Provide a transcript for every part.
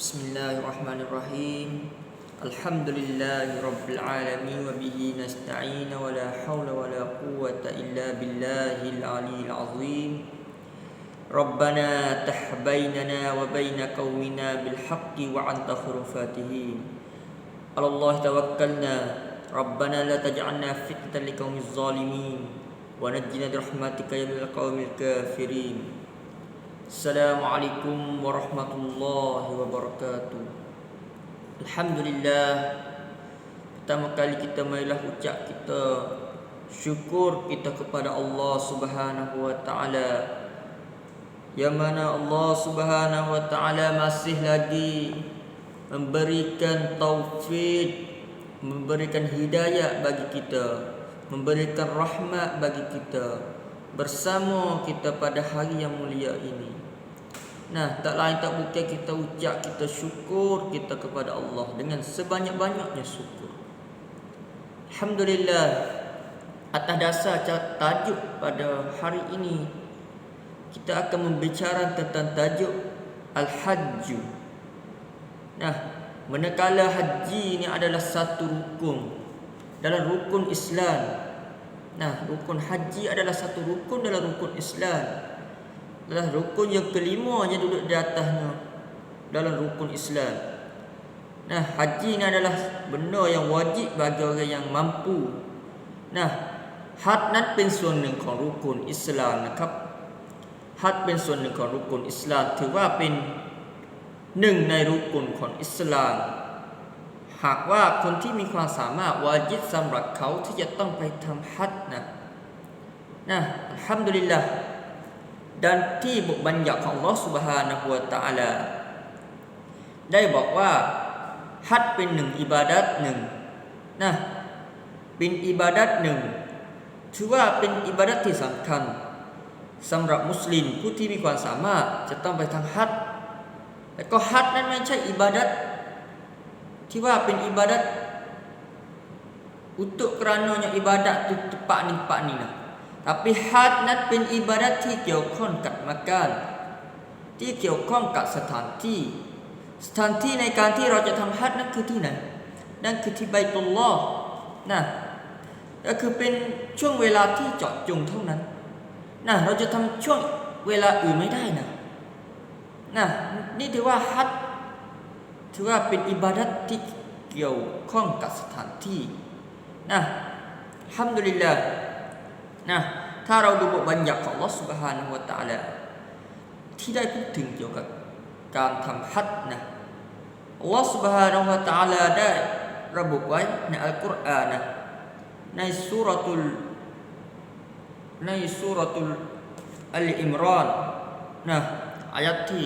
بسم الله الرحمن الرحيم الحمد لله رب العالمين وبه نستعين ولا حول ولا قوة إلا بالله العلي العظيم ربنا تح بيننا وبين قومنا بالحق وأنت خير الفاتحين على الله توكلنا ربنا لا تجعلنا فتنة لقوم الظالمين ونجنا برحمتك من القوم الكافرين Assalamualaikum warahmatullahi wabarakatuh. Alhamdulillah Pertama kali kita marilah ucap kita Syukur kita kepada Allah subhanahu wa ta'ala Yang mana Allah subhanahu wa ta'ala masih lagi Memberikan taufik Memberikan hidayah bagi kita Memberikan bagi kita Memberikan rahmat bagi kita. Bersama kita pada hari yang mulia ini Nah, tak lain tak bukan kita ucap kita syukur kita kepada Allah dengan sebanyak-banyaknya syukur. Alhamdulillah atas dasar tajuk pada hari ini kita akan membicara tentang tajuk Al-Hajj. Nah, manakala haji ini adalah satu rukun dalam rukun Islam. Nah, rukun haji adalah satu rukun dalam rukun Islam adalah rukun yang kelima yang duduk di atasnya dalam rukun Islam. Nah, haji ini adalah benda yang wajib bagi orang yang mampu. Nah, had นั้นเป็นส่วนหนึ่งของรุกุนอิสลามนะครับฮัดเป็นส่วนหนึ่งของรุกุนอิสลาม ถือว่าเป็นหนึ่งในรุกุนของอิสลาม หากว่าคนที่มีความสามารถวาจิบสำหรับเขาที่จะต้องไปทำฮัดนะนะฮัมดุลิลลาห์ dan ที่บทบัญญัติของ Allah Subhanahu wa taala ได้บอกว่าฮัจเป็นหนึ่งอิบาดัตหนึ่งนะเป็นอิบาดัตหนึ่งถือว่าเป็นอิบาดัตที่สำคัญสำหรับมุสลิมผู้ที่มีความสามารถจะต้องไปทางฮัจแต่ก็ฮัจนั้นไม่ใช่อิบาดัต ที่ว่าเป็นอิบาดัต untuk kerananya ibadat tu tepat ni tepat ni lah tapi had นั้นเป็นอิบาดัตที่เกี่ยวข้องกับมาการที่เกี่ยวข้องกับสถานที่ สถานที่ในการที่เราจะทำฮัดนั้นคือที่ไหนนั่นคือที่ไบตุลลอฮ์นะก็คือเป็นช่วงเวลาที่เจาะจงเท่านั้นนะเราจะทำช่วงเวลาอื่นไม่ได้นะนะนี่ถือว่าฮัดถือว่าเป็นอิบาดัตที่เกี่ยวข้องกับสถานที่นะฮัมดุลิลลาห์นะถ้าเราดูบทบัญญัติของลอสุบฮานะฮุวาตาลาที่ได้พูดถึงเกี่ยวกับการทำฮัจนะอัลลอฮฺ سبحانه และ تعالى ได้ระบุไว้ในอัลกุรอานนะในสุรตุลในสุรตุลอัลอิมรานนะอายัดที่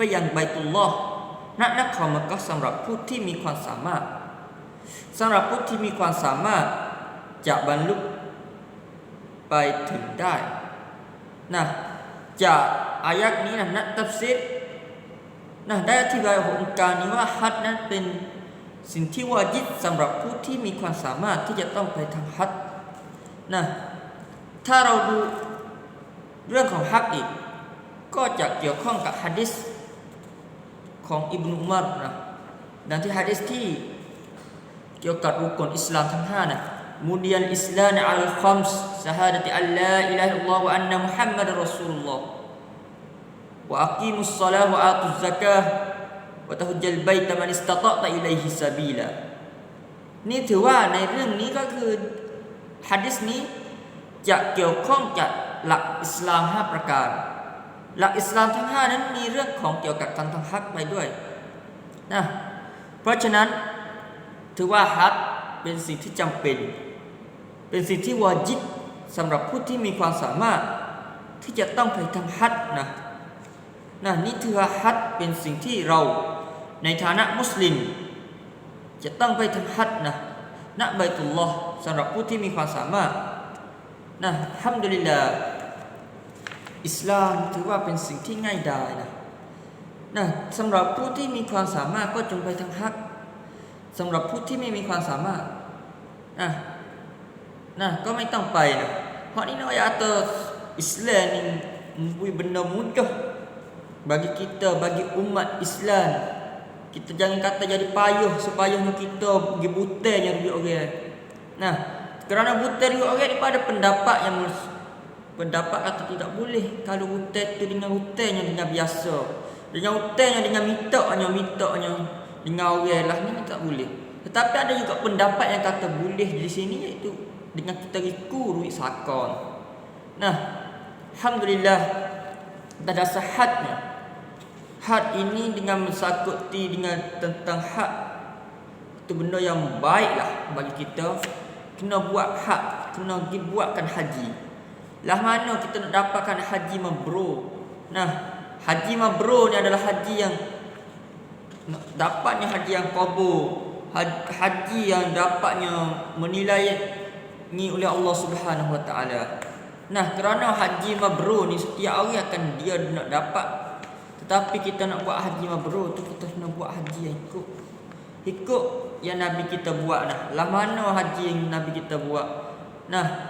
ไปยังไบตุลลอฮ์ณนครมักกะสำหรับผู้ที่มีความสามารถสำหรับผู้ที่มีความสามารถจะบรรลุไปถึงได้นะจากอายักนี้นะนักตัฟซิดนะได้อธิบายองค์การนี้ว่าฮัดนั้นเป็นสิ่งที่วาจิบสำหรับผู้ที่มีความสามารถที่จะต้องไปทำฮัดนะถ้าเราดูเรื่องของฮัดอีก ก็จะเกี่ยวข้องกับฮะดิษ ของอิบนุมารนะดังที่ฮะดิษที่เกี่ยวกับรุกลอิสลามทั้งห้านะมูดียนอิสลามอัลคัมส์สหายติอัลลาอิลาฮิลลอฮฺอันนะมุฮัมมัดรอสูลุลลอฮ์ وأقيم الصلاة وآتوا الزكاة وتهج البيت من استطعت إليه سبيلا นี่ถือว่าในเรื่องนี้ก็คือฮะดิษนี้จะเกี่ยวข้องกับหลักอิสลามห้าประการ หลักอิสลามทั้ง 5 นั้นมีเรื่องของเกี่ยวกับการทำฮัจไปด้วยนะเพราะฉะนั้นถือว่าฮัจเป็นสิ่งที่จำเป็น เป็นสิ่งที่วาจิบสำหรับผู้ที่มีความสามารถที่จะต้องไปทำฮัจนะนะนี่ถือว่าฮัจเป็นสิ่งที่เราในฐานะมุสลิม จะต้องไปทำฮัจนะณบัยตุลลอฮ์สำหรับผู้ที่มีความสามารถนะฮัมดุลิลลาห์ อิสลามถือว่าเป็นสิ่งที่ง่ายดายนะนะสำหรับผู้ที่มีความสามารถก็จงไปทางฮัจญ์สำหรับผู้ที่ไม่มีความสามารถนะนะก็ไม่ต้องไปนะเพราะนี่นอย atau Islam ni memberi benda mudah bagi kita bagi umat Islam kita jangan kata jadi payuh sepayuhnya kita pergi butanya duit orang nah kerana butai duit orang daripada pendapat yang pendapat kata tidak boleh. Kalau butai tu dengan butainya dengan biasa. Dengan butainya dengan mitoknya mitoknya. Dengan orang lah ni tak boleh. Tetapi ada juga pendapat yang kata boleh di sini iaitu dengan kita riku duit sakon. Nah Alhamdulillah dah dasar hadnya had ini dengan mensakuti dengan tentang hak itu benda yang baik lah bagi kita. Kena buat hak kena pergi buatkan haji lah mana kita nak dapatkan haji mabrur? Nah haji mabrur ni adalah haji yang dapatnya haji yang Ha- haji yang dapatnya menilai ni oleh Allah Subhanahu Wa Taala. Nah kerana haji mabrur ni setiap orang akan dia nak dapat. Tetapi kita nak buat haji mabrur tu kita kena buat haji yang ikut. Ikut yang Nabi kita buat dah. Lah mana haji yang Nabi kita buat. Nah,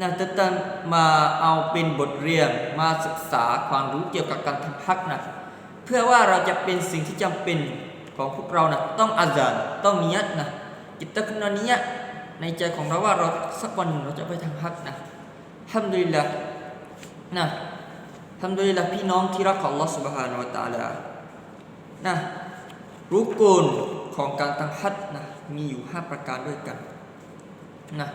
nah tentang ma au เป็นบทเรียนมาศึกษาความรู้เกี่ยวกับการทำฮักนะเพื่อว่าเราจะเป็นสิ่งที่จำเป็นของพวกเรานะต้องอาจารต้องนิยัตนะ kita kena niat ในใจของเราว่าเราสักวันหนึ่งเราจะไปทำฮักนะฮัมดุลิละนะฮัมดุลิละพี่น้องที่รักของ Allah Subhanahu Wa Taala นะรุกุลของการตั้งฮัดนะมีอยู่ 5 ประการด้วยกันนะ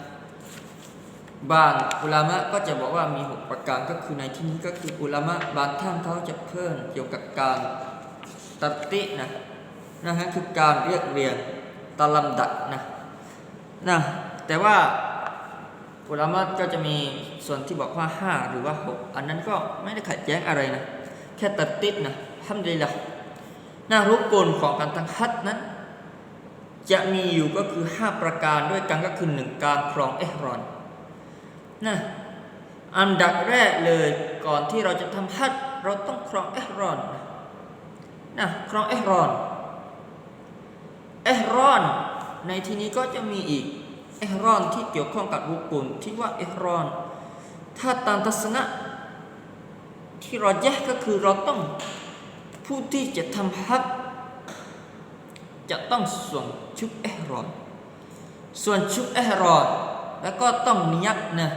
บางอุลามะก็จะบอกว่ามี 6 ประการก็คือในที่นี้ก็คืออุลามะบางท่านเขาจะเพิ่มเกี่ยวกับการตัดตินะนะฮะคือการเรียกเรียงตามลำดับนะนะแต่ว่าอุลามะก็จะมีส่วนที่บอกว่า 5 หรือว่า 6 อันนั้นก็ไม่ได้ขัดแย้งอะไรนะ แค่ตัดติดนะทำดีละหน้ารุกลของการตั้งฮัดนั้น จะมีอยู่ก็คือ 5 ประการด้วยกันก็คือหนึ่งการครองเอฮรอน นะอันดับแรกเลยก่อนที่เราจะทำฮัดเราต้องครองเอฮรอนนะครองเอฮรอนเอฮรอนในที่นี้ก็จะมีอีกเอฮรอนที่เกี่ยวข้องกับรุกุลที่ว่าเอฮรอน ถ้าตามทัศนะที่เราแยกก็คือเราต้องผู้ที่จะทำฮัจจะต้องสวมชุดเอฮรอน ส่วนชุดเอฮรอน แล้วก็ต้องนิยัตนะ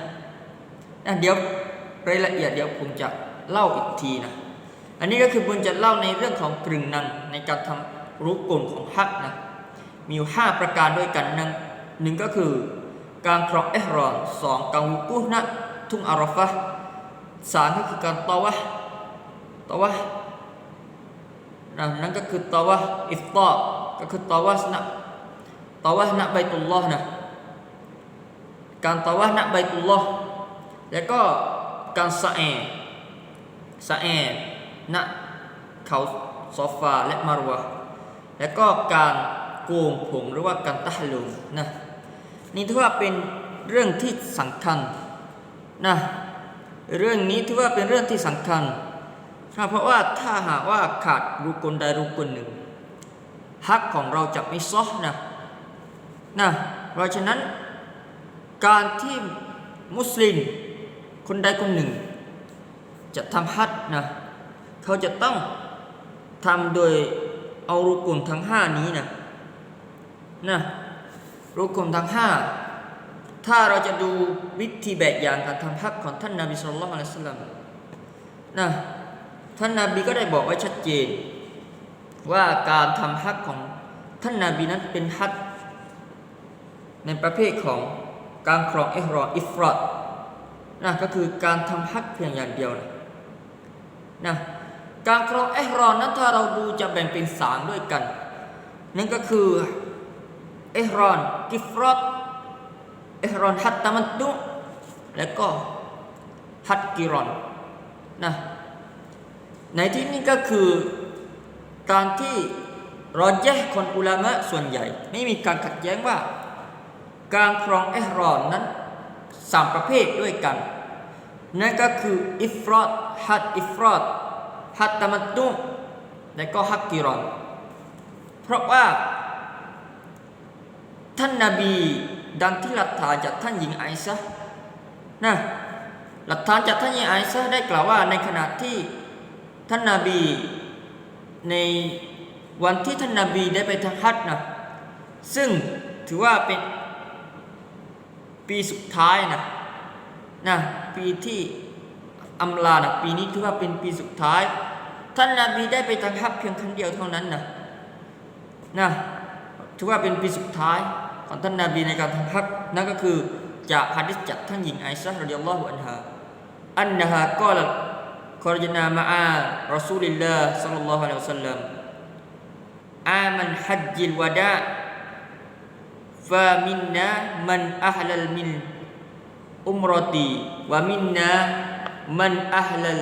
นะเดี๋ยวรายละเอียดเดี๋ยวผมจะเล่าอีกทีนะ อันนี้ก็คือผมจะเล่าในเรื่องของกรึงนังในการทำรูปกลของฮัจญ์นะ มีอยู่ห้าประการด้วยกันนั้นหนึ่งก็คือการครองเอฮรอนสองการวุกุนะทุ่งอารฟะสามก็คือการตอวะตอวะนะนั่นก็คือตาวะอิฟตาก็คือตาวะนะตาวะนะไบตุลลอฮ์นะการตาวะนะไบตุลลอฮ์ แล้วก็การสะแอสะแอณเขาซอฟาและมารวะแล้วก็การโกงผมหรือว่าการตะลุมนะนี่ถือว่าเป็นเรื่องที่สำคัญนะเรื่องนี้ถือว่าเป็นเรื่องที่สำคัญเพราะว่าถ้าหากว่าขาดรุกลใดรุกลหนึ่งฮักของเราจะไม่ซอนะนะเพราะฉะนั้นการที่มุสลิม คนใดคนหนึ่ง จะทำฮัจนะเขาจะต้องทำโดยเอารุกลทั้งห้านี้นะนะรุกลทั้งห้าถ้าเราจะดูวิธีแบบอย่างการทำฮัจของท่านนาบีสุลต่านละสัลลัมนะท่านนาบีก็ได้บอกไว้ชัดเจน ว่าการทำฮักของท่านนาบีนั้นเป็นฮักในประเภทของการครองเอิหรออิฟรอด นะก็คือการทำฮัจญ์เพียงอย่างเดียวนะนะการครองอิหรอมนั้นถ้าเราดูจะแบ่งเป็นสามด้วยกัน นั่นก็คืออิหรอนกิฟรอดอิหรอนฮัตตามันตุแล้วก็ฮัตกิรอนนะในที่นี้ก็คือการที่รอแยกคนอุลามะส่วนใหญ่ ไม่มีการขัดแย้งว่า การครองอิหรอนนั้น สามประเภทด้วยกัน นั่นก็คืออิฟรอดฮัตอิฟรอดฮัตตามัตุและก็ฮักกิรอน เพราะว่า ท่านนาบีดังที่หลักฐานจากท่านหญิงไอซะนะหลักฐานจากท่านหญิงไอซะได้กล่าวว่าในขณะที่ท่านนาบีในวันที่ท่านนาบีได้ไปทางฮัจญ์นะซึ่งถือว่าเป็น ปีสุดท้ายนะนะปีที่อำลานะปีนี้ถือว่าเป็นปีสุดท้าย ท่านนาบีได้ไปทางฮัจญ์เพียงครั้งเดียวเท่านั้นนะนะถือว่าเป็นปีสุดท้ายของท่านนาบีในการทำฮัจญ์นั่นก็คือจากฮะดิษจากท่านหญิงไอซะห์รดิยัลลอฮุอันฮาอันนะฮะกล่าวาดะ خرجنا مع رسول الله صلى الله عليه وسلم عام الحج الوداع فمنا من أهلل من أمرتي ومنا من أهلل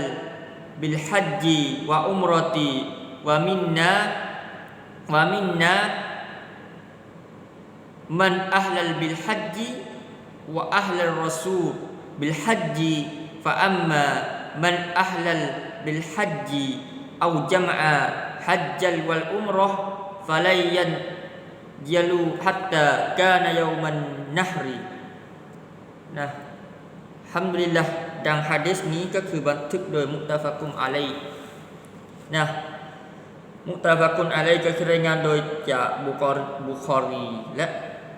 بالحج وأمرتي ومنا ومنا من أهلل بالحج وأهل الرسول بالحج فأما من أهلل بالحج أو ยาลูฮัตตะกานายามันนะฮรีนะฮัมริลละดังฮะดีษนี้ก็คือบันทึกโดยมุตตาฟะกุมอะลัยนะมุตตาฟะกุมอะลัยก็คือรายงานโดยจากบุคอรบุคอรีและ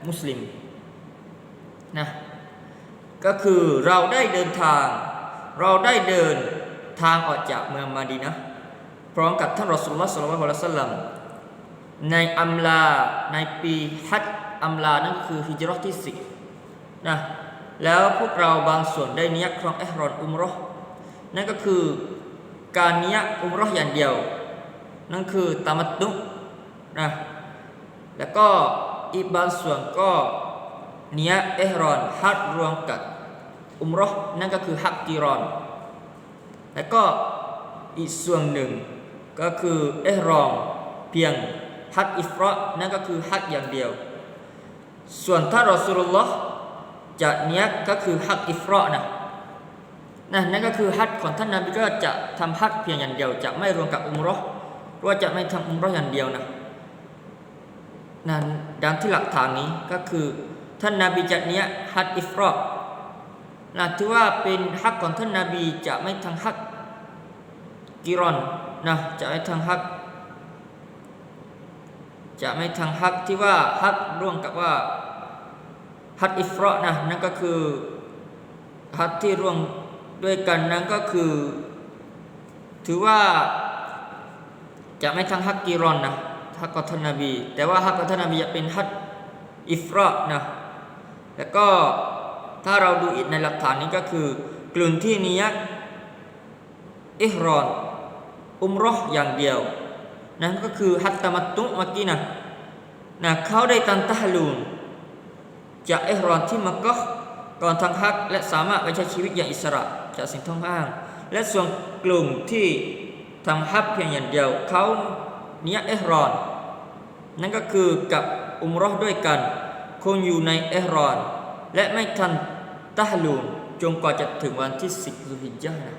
มุสลิมนะก็คือเราได้เดินทาง เราได้เดินทางออกจากเมืองมาดีนะพร้อมกับท่านรอสุลลัฮ์สุลลัลลอฮุอลัยสลัม ในอัมลาในปีฮัจอัมลานั่นก็คือฮิจราะห์ที่สี่นะแล้วพวกเราบางส่วนได้เนียครองเอิหรอนอุมราะห์นั่นก็คือการเนียอุมราะห์อย่างเดียว นั่นคือตามัตตุนะแล้วก็อีกบางส่วนก็เนียเอิหรอนฮัจญ์รวมกับอุมราะห์นั่นก็คือฮักกีรอน แล้วก็อีกส่วนหนึ่งก็คือเอหรอมเพียง ฮักอิฟรอนั่นก็คือฮักอย่างเดียว ส่วนถ้ารอสุลลอฮ์จะเนี้ยก็คือฮักอิฟรอนะนะนั่นก็คือฮักของท่านนบีก็จะทำฮักเพียงอย่างเดียว จะไม่รวมกับอุมรอหรือว่าจะไม่ทำอุมรออย่างเดียวนะนั่นดังที่หลักฐานนี้ก็คือ ท่านนาบีจะเนี้ยฮักอิฟรอนะถือว่าเป็นฮักของท่านนาบีจะไม่ทางฮักกิรอนนะจะไม่ทางฮัก จะไม่ทางฮักที่ว่าฮักร่วมกับว่าฮักอิฟรอนะนั่นก็คือฮักที่ร่วมด้วยกันนั้นก็คือ ถือว่าจะไม่ทางฮักกิรอนนะฮักขอทนาบี แต่ว่าฮักขอทนาบีจะเป็นฮักอิฟรอนะแล้วก็ถ้าเราดูอีกในหลักฐานนี้ก็คือกลุ่มที่นิยัตอิหรอน อุมรออย่างเดียว นั่นก็คือฮัตตามัตตุเมื่อกี้นะนะเขาได้ตันตะฮลูนจากอิหรอนที่มักกะก่อนทางฮักและสามารถไปใช้ชีวิตอย่างอิสระจากสิ่งท้องอ้าง และส่วนกลุ่มที่ทำฮับเพียงอย่างเดียวเขาเนียอิหรอน นั่นก็คือกับอุมรอด้วยกัน คงอยู่ในเอรอน และไม่ทันตะฮลูนจนกว่าจะถึงวันที่สิบซุฮิจญะห์นะ